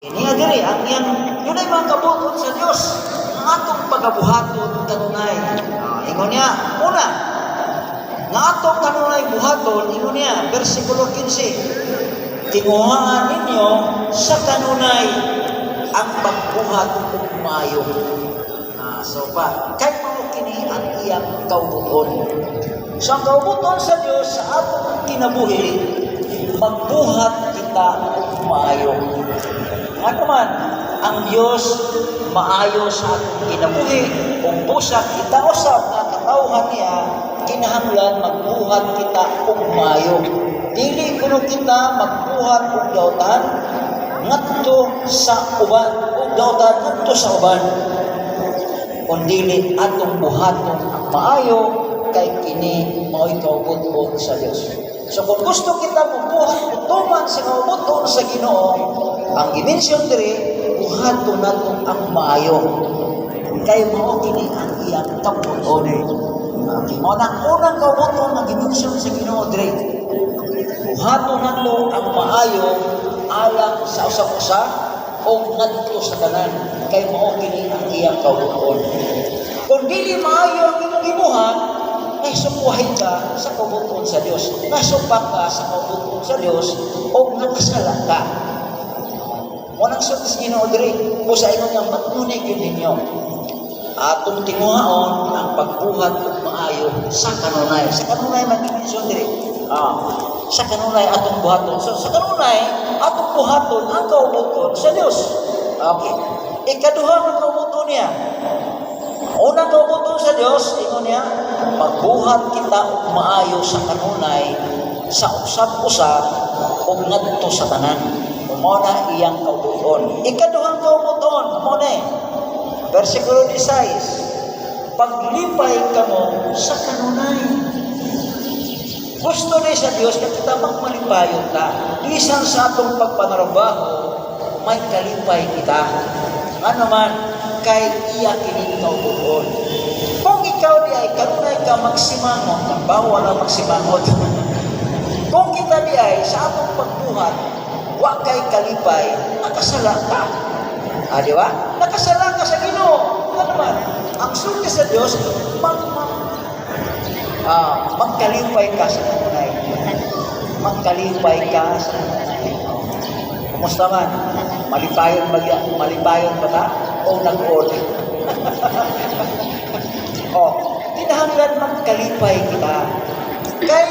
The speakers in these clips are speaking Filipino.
Iniya diri ang iyang yun ay mga kabuton sa Dios. Ang atong pagabuhaton kanunay. Ah, ingon niya, una, nga atong kanunay buhaton, ingon niya, versikulo 15. Tinguhaan ninyo sa kanunay ang pagbuhat ug mayo. Ah, so pa, kay mao kini ang iyang kaubuton. So ang kaubuton sa Dios sa atong kinabuhi, magbuhat kita ug maayo. Ano man, ang Diyos maayo sa atong kinabuhi ug busa kita usab nga katawhan niya kinahanglan magbuhat kita ug maayo. Dili kuno kita magbuhat ug dawtan ngadto sa uban ug dawtan ngadto sa uban. Kundili atong buhaton ang maayo kay kini mao'y kaubuton sa Dios. So kung gusto kita mabuhat tuman sa kaubuton sa Ginoo, ang dimensyon diri buhaton naton ang maayo. Kay mao kini ang iyang kabuton. Okay, mao na unang kaubuton ang dimensyon sa Ginoo diri. Buhaton nato ang maayo alang sa usa-usa o ngadto sa tanan kay mao kini ang iyang kaubuton. Kung dili maayo ang imong gibuhat, ay subuhay ka sa kabuton sa Dios. Nasupak ka sa kabuton sa Dios o nakasala ka. Walang sutis Ginoo diri. Kung sa inyo nga matnunig yun ninyo. Atong tinguhaon ang pagbuhat ug maayo sa kanunay. Sa kanunay mag-dimensyon diri. Ah, sa kanunay atong buhaton. So sa kanunay atong buhaton ang kaubuton sa Dios. Okay. Ikaduha ng kaubuton niya. Unang kaubuton sa Dios, ingon niya, magbuhat kita og maayo sa kanunay sa usab-usab ug ngadto sa tanan. Mao na iyang kaubuton. Ikaduhang kaubuton, mo na Versikulo 16. Paglipay kamo sa kanunay. Gusto ni sa Dios na kita magmalipayon ta. Bisan sa atong pagpanarabaho, may kalipay kita. Ano man, kay iya kini kaubuton. Kung ikaw di ay kanunay ka magsimangon, kang bawal na magsimangon. Kung kita di ay sa atong pagbuhat, wa kay kalipay, nakasala ka. Ah, di ba? Nakasala ka sa Ginoo. Ano naman? Ang sulti sa Dios, mag, mag ah, magkalipay ka sa kanunay. Magkalipay ka sa kanunay. Kumusta man? Malipayon ba? Malipayon ba ta? O nag-order? o, kinahanglan magkalipay kita. Kay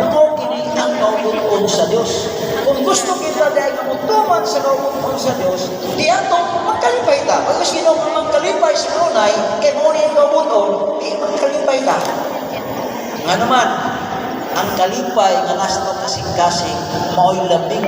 kini ang kaubuton sa Dios. Kung gusto kita dahil kamutuman sa kaubuton sa Dios, di ato magkalipay ta. Pag sino ang magkalipay sa kanunay, kay mo ni kaubuton, di magkalipay ta. Nga naman, ang kalipay nga nasa kasing-kasing, mao'y labing